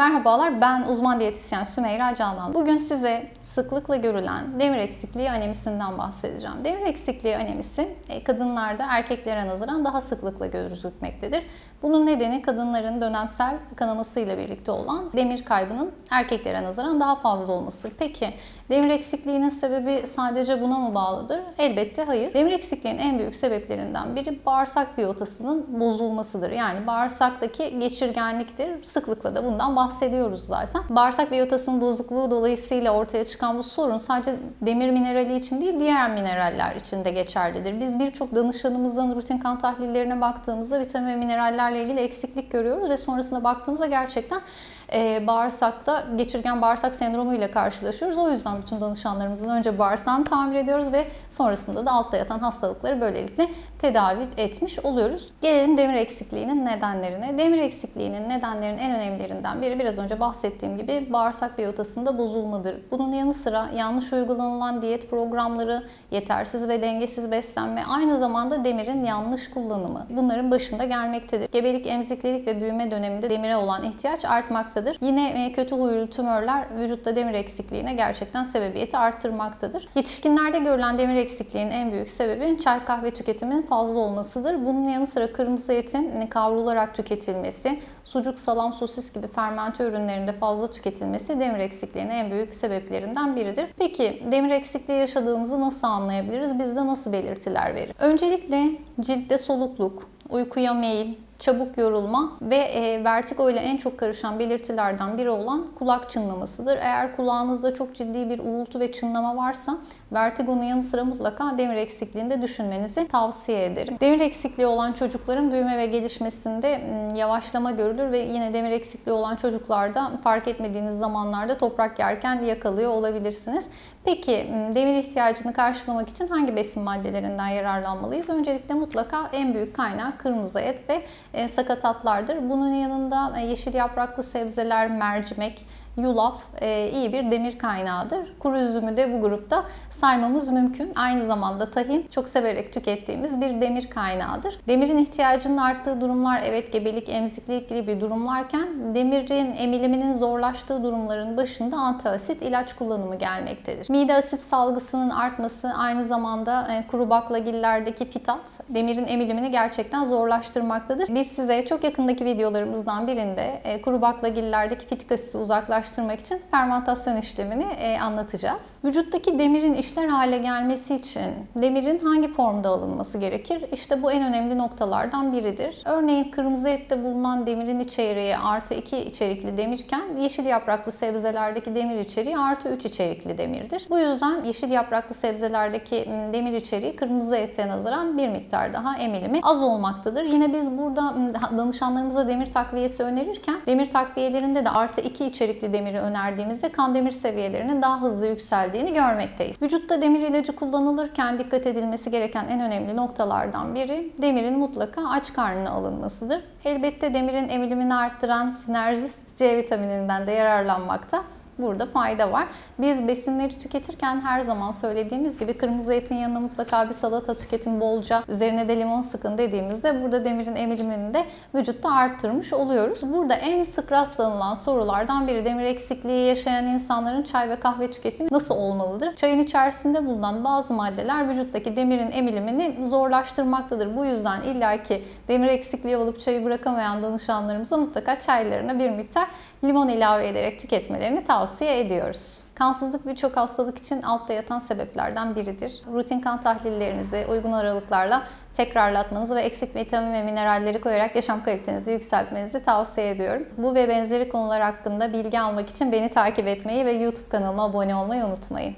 Merhabalar ben uzman diyetisyen Sümeyra Canan. Bugün size sıklıkla görülen demir eksikliği anemisinden bahsedeceğim. Demir eksikliği anemisi e, kadınlarda erkeklere nazaran daha sıklıkla gözükmektedir. Bunun nedeni kadınların dönemsel kanamasıyla birlikte olan demir kaybının erkeklere nazaran daha fazla olmasıdır. Peki demir eksikliğinin sebebi sadece buna mı bağlıdır? Elbette hayır. Demir eksikliğinin en büyük sebeplerinden biri bağırsak biyotasının bozulmasıdır. Yani bağırsaktaki geçirgenliktir. Sıklıkla da bundan bahsediyoruz zaten. Bağırsak biyotasının bozukluğu dolayısıyla ortaya çıkan bu sorun sadece demir minerali için değil diğer mineraller için de geçerlidir. Biz birçok danışanımızın rutin kan tahlillerine baktığımızda vitamin ve minerallerle ilgili eksiklik görüyoruz ve sonrasında baktığımızda gerçekten e, bağırsakta geçirgen bağırsak sendromu ile karşılaşıyoruz. O yüzden bütün danışanlarımızın önce bağırsağını tamir ediyoruz ve sonrasında da altta yatan hastalıkları böylelikle tedavi etmiş oluyoruz. Gelelim demir eksikliğinin nedenlerine. Demir eksikliğinin nedenlerinin en önemlilerinden biri biraz önce bahsettiğim gibi bağırsak biyotasında bozulmadır. Bunun yanı sıra yanlış uygulanılan diyet programları, yetersiz ve dengesiz beslenme, aynı zamanda demirin yanlış kullanımı bunların başında gelmektedir. Gebelik, emziklilik ve büyüme döneminde demire olan ihtiyaç artmaktadır. Yine e, kötü huylu tümörler vücutta demir eksikliğine gerçekten sebebiyeti arttırmaktadır. Yetişkinlerde görülen demir eksikliğinin en büyük sebebi çay kahve tüketiminin fazla olmasıdır. Bunun yanı sıra kırmızı etin kavrularak tüketilmesi, sucuk, salam, sosis gibi fermente ürünlerinde fazla tüketilmesi demir eksikliğinin en büyük sebeplerinden biridir. Peki demir eksikliği yaşadığımızı nasıl anlayabiliriz? Bizde nasıl belirtiler verir? Öncelikle ciltte solukluk, uykuya meyil, çabuk yorulma ve e, vertigo ile en çok karışan belirtilerden biri olan kulak çınlamasıdır. Eğer kulağınızda çok ciddi bir uğultu ve çınlama varsa vertigonun yanı sıra mutlaka demir eksikliğinde düşünmenizi tavsiye ederim. Demir eksikliği olan çocukların büyüme ve gelişmesinde yavaşlama görülür ve yine demir eksikliği olan çocuklarda fark etmediğiniz zamanlarda toprak yerken yakalıyor olabilirsiniz. Peki demir ihtiyacını karşılamak için hangi besin maddelerinden yararlanmalıyız? Öncelikle mutlaka en büyük kaynağı kırmızı et ve sakatatlardır. Bunun yanında e, yeşil yapraklı sebzeler, mercimek, yulaf e, iyi bir demir kaynağıdır. Kuru üzümü de bu grupta saymamız mümkün. Aynı zamanda tahin çok severek tükettiğimiz bir demir kaynağıdır. Demirin ihtiyacının arttığı durumlar evet gebelik, emziklik gibi durumlarken demirin emiliminin zorlaştığı durumların başında antiasit ilaç kullanımı gelmektedir. Mide asit salgısının artması aynı zamanda e, kuru baklagillerdeki pitat demirin emilimini gerçekten zorlaştırmaktadır. Biz size çok yakındaki videolarımızdan birinde e, kuru baklagillerdeki pitik asiti uzaklaştırmaktadır ulaştırmak için fermentasyon işlemini e, anlatacağız. Vücuttaki demirin işler hale gelmesi için demirin hangi formda alınması gerekir? İşte bu en önemli noktalardan biridir. Örneğin kırmızı ette bulunan demirin içeriği artı 2 içerikli demirken yeşil yapraklı sebzelerdeki demir içeriği artı 3 içerikli demirdir. Bu yüzden yeşil yapraklı sebzelerdeki demir içeriği kırmızı ete nazaran bir miktar daha emilimi az olmaktadır. Yine biz burada danışanlarımıza demir takviyesi önerirken demir takviyelerinde de artı 2 içerikli demiri önerdiğimizde kan demir seviyelerinin daha hızlı yükseldiğini görmekteyiz. Vücutta demir ilacı kullanılırken dikkat edilmesi gereken en önemli noktalardan biri demirin mutlaka aç karnına alınmasıdır. Elbette demirin emilimini arttıran sinerjist C vitamininden de yararlanmakta burada fayda var. Biz besinleri tüketirken her zaman söylediğimiz gibi kırmızı etin yanına mutlaka bir salata tüketin bolca. Üzerine de limon sıkın dediğimizde burada demirin emilimini de vücutta arttırmış oluyoruz. Burada en sık rastlanılan sorulardan biri demir eksikliği yaşayan insanların çay ve kahve tüketimi nasıl olmalıdır? Çayın içerisinde bulunan bazı maddeler vücuttaki demirin emilimini zorlaştırmaktadır. Bu yüzden illaki demir eksikliği olup çayı bırakamayan danışanlarımıza mutlaka çaylarına bir miktar limon ilave ederek tüketmelerini tavsiye ediyoruz. Kansızlık birçok hastalık için altta yatan sebeplerden biridir. Rutin kan tahlillerinizi uygun aralıklarla tekrarlatmanızı ve eksik vitamin ve mineralleri koyarak yaşam kalitenizi yükseltmenizi tavsiye ediyorum. Bu ve benzeri konular hakkında bilgi almak için beni takip etmeyi ve YouTube kanalıma abone olmayı unutmayın.